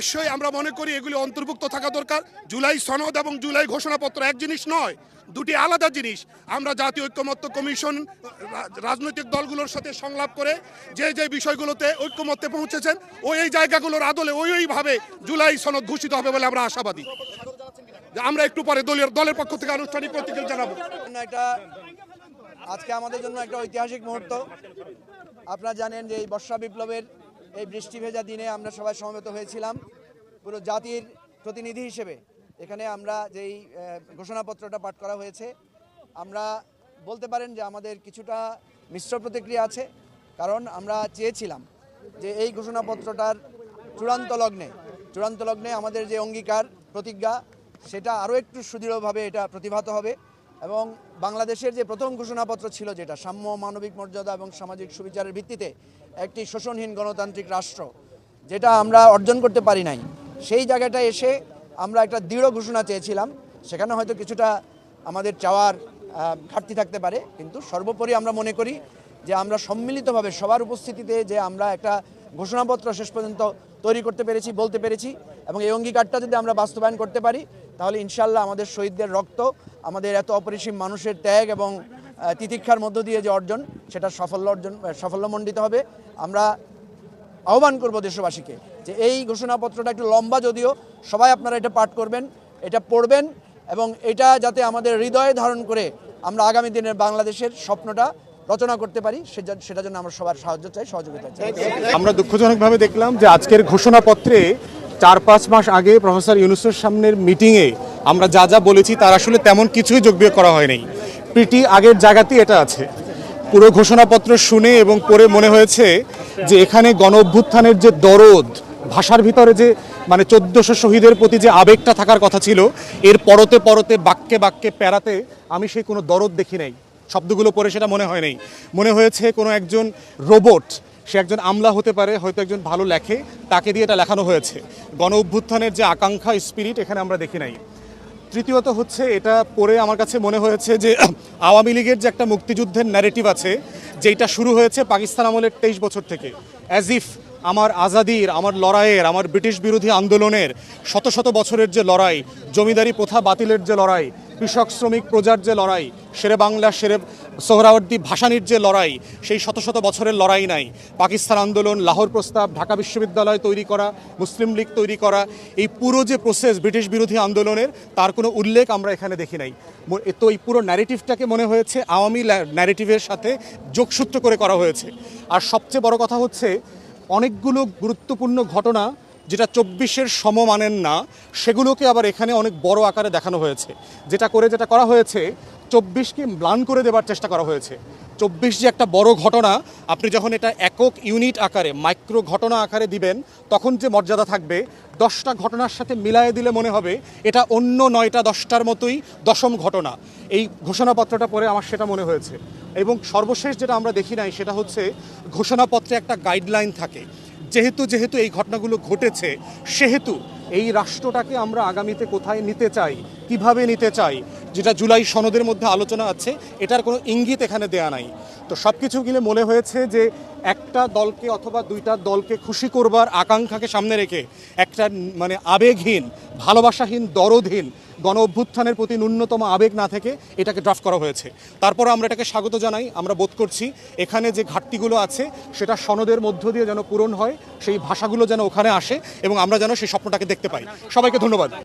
অবশ্যই আমরা মনে করি এগুলি অন্তর্ভুক্ত থাকা দরকার। জুলাই সনদ এবং জুলাই ঘোষণাপত্র এক জিনিস নয়, দুটি আলাদা জিনিস। আমরা জাতীয় ঐক্যমত্য কমিশন রাজনৈতিক দলগুলোর সাথে সংলাপ করে যে যে বিষয়গুলোতে ঐক্যমত্যে পৌঁছেছেন ওই এই জায়গাগুলোর আদলে ওই, ওইভাবে জুলাই সনদ ঘোষিত হবে বলে আমরা আশাবাদী। আমরা একটু পরে দলের দলের পক্ষ থেকে আনুষ্ঠানিক প্রতিক্রিয়া জানাব। একটা আজকে আমাদের জন্য একটা ঐতিহাসিক মুহূর্ত। আপনারা জানেন যে এই বর্ষা বিপ্লবের এই বৃষ্টি ভেজা দিনে আমরা সবাই সমবেত হয়েছিলাম। পুরো জাতির প্রতিনিধি হিসেবে। এখানে আমরা যেই ঘোষণাপত্রটা পাঠ করা হয়েছে, আমরা বলতে পারেন যে আমাদের কিছুটা মিশ্র প্রতিক্রিয়া আছে। কারণ আমরা চেয়েছিলাম যে এই ঘোষণাপত্রটার চূড়ান্ত লগ্নে চূড়ান্ত লগ্নে আমাদের যে অঙ্গীকার, প্রতিজ্ঞা, সেটা আরও একটু সুদৃঢ়ভাবে এটা প্রতিভাত হবে। এবং বাংলাদেশের যে প্রথম ঘোষণাপত্র ছিল যেটা, সাম্য, মানবিক মর্যাদা এবং সামাজিক সুবিচারের ভিত্তিতে একটি শোষণহীন গণতান্ত্রিক রাষ্ট্র, যেটা আমরা অর্জন করতে পারি নাই, সেই জায়গাটায় এসে আমরা একটা দৃঢ় ঘোষণা চেয়েছিলাম। সেখানে হয়তো কিছুটা আমাদের চাওয়ার ঘাটতি থাকতে পারে, কিন্তু সর্বোপরি আমরা মনে করি যে আমরা সম্মিলিতভাবে সবার উপস্থিতিতে যে আমরা একটা ঘোষণাপত্র শেষ পর্যন্ত তৈরি করতে পেরেছি, বলতে পেরেছি, এবং এই অঙ্গীকারটা যদি আমরা বাস্তবায়ন করতে পারি, তাহলে ইনশাল্লাহ আমাদের শহীদদের রক্ত আমাদের এত অপরিসীম মানুষের ত্যাগ এবং তিতিক্ষার মধ্য দিয়ে যে অর্জন, সেটা সাফল্য অর্জন সাফল্যমণ্ডিত হবে। আমরা আহ্বান করব দেশবাসীকে যে এই ঘোষণাপত্রটা একটু লম্বা যদিও, সবাই আপনারা এটা পাঠ করবেন, এটা পড়বেন এবং এটা যাতে আমাদের হৃদয়ে ধারণ করে আমরা আগামী দিনের বাংলাদেশের স্বপ্নটা রচনা করতে পারি সেটা জন্য আমরা সবার সাহায্য চাই, সহযোগিতা চাই। আমরা দুঃখজনকভাবে দেখলাম যে আজকের ঘোষণাপত্রে চার পাঁচ মাস আগে প্রফেসর ইউনুসের সামনের মিটিংয়ে আমরা যা যা বলেছি তার আসলে তেমন কিছুই যোগবিয়োগ করা হয়নি। প্রিটি আগের জায়গাতেই এটা আছে। পুরো ঘোষণাপত্র শুনে এবং পড়ে মনে হয়েছে যে এখানে গণ অভ্যুত্থানের যে দরদ, ভাষার ভিতরে যে মানে চোদ্দশো শহীদের প্রতি যে আবেগটা থাকার কথা ছিল, এর পরতে পরতে বাক্যে বাক্যে প্যারাতে আমি সেই কোনো দরদ দেখি নাই। শব্দগুলো পড়ে সেটা মনে হয় নাই। মনে হয়েছে কোনো একজন রোবট, সে একজন আমলা হতে পারে, হয়তো একজন ভালো লেখে, তাকে দিয়ে এটা লেখানো হয়েছে। গণ অভ্যুত্থানের যে আকাঙ্ক্ষা স্পিরিট এখানে আমরা দেখি নাই। তৃতীয়ত হচ্ছে এটা পড়ে আমার কাছে মনে হয়েছে যে আওয়ামী লীগের যে একটা মুক্তিযুদ্ধের ন্যারেটিভ আছে যেটা শুরু হয়েছে পাকিস্তান আমলের তেইশ বছর থেকে। অ্যাজ ইফ আমার আজাদির, আমার লড়াইয়ের, আমার ব্রিটিশ বিরোধী আন্দোলনের শত শত বছরের যে লড়াই, জমিদারি প্রথা বাতিলের যে লড়াই, কৃষক শ্রমিক প্রজার যে লড়াই সেরে বাংলা, শেরে সোহরাওয়ার্দী ভাসানির যে লড়াই, সেই শত শত বছরের লড়াই নাই। পাকিস্তান আন্দোলন, লাহোর প্রস্তাব, ঢাকা বিশ্ববিদ্যালয় তৈরি করা, মুসলিম লীগ তৈরি করা, এই পুরো যে প্রসেস ব্রিটিশ বিরোধী আন্দোলনের, তার কোনো উল্লেখ আমরা এখানে দেখি নাই। তো এই পুরো ন্যারেটিভটাকে মনে হয়েছে আওয়ামী ন্যারেটিভের সাথে যোগসূত্র করে করা হয়েছে। আর সবচেয়ে বড় কথা হচ্ছে, অনেকগুলো গুরুত্বপূর্ণ ঘটনা যেটা চব্বিশের সমমানের না, সেগুলোকে আবার এখানে অনেক বড় আকারে দেখানো হয়েছে। যেটা করে যেটা করা হয়েছে চব্বিশকে ম্লান করে দেবার চেষ্টা করা হয়েছে। চব্বিশ যে একটা বড় ঘটনা, আপনি যখন এটা একক ইউনিট আকারে, মাইক্রো ঘটনা আকারে দিবেন, তখন যে মর্যাদা থাকবে, দশটা ঘটনার সাথে মিলায়ে দিলে মনে হবে এটা অন্য নয়টা, দশটার মতোই দশম ঘটনা। এই ঘোষণাপত্রটা পড়ে আমার সেটা মনে হয়েছে। এবং সর্বশেষ যেটা আমরা দেখি নাই, সেটা হচ্ছে ঘোষণাপত্রে একটা গাইডলাইন থাকে। যেহেতু যেহেতু এই ঘটনাগুলো ঘটেছে, সেহেতু এই রাষ্ট্রটাকে আমরা আগামীতে কোথায় নিতে চাই, কীভাবে নিতে চাই যেটা জুলাই সনদের মধ্যে আলোচনা আছে, এটার কোনো ইঙ্গিত এখানে দেয়া নাই। তো সব কিছু মিলে মনে হয়েছে যে একটা দলকে অথবা দুইটা দলকে খুশি করবার আকাঙ্ক্ষাকে সামনে রেখে একটা মানে আবেগহীন, ভালোবাসাহীন, দরদহীন গণ অভ্যুত্থানের প্রতি ন্যূনতম আবেগ না থেকে এটাকে ড্রাফট করা হয়েছে। তারপর আমরা এটাকে স্বাগত জানাই, আমরা বোধ করছি এখানে যে ঘাটতিগুলো আছে, সেটা সনদের মধ্য দিয়ে যেন পূরণ হয়, সেই ভাষাগুলো যেন ওখানে আসে এবং আমরা যেন সেই স্বপ্নটাকে দেখতে পাই। সবাইকে ধন্যবাদ।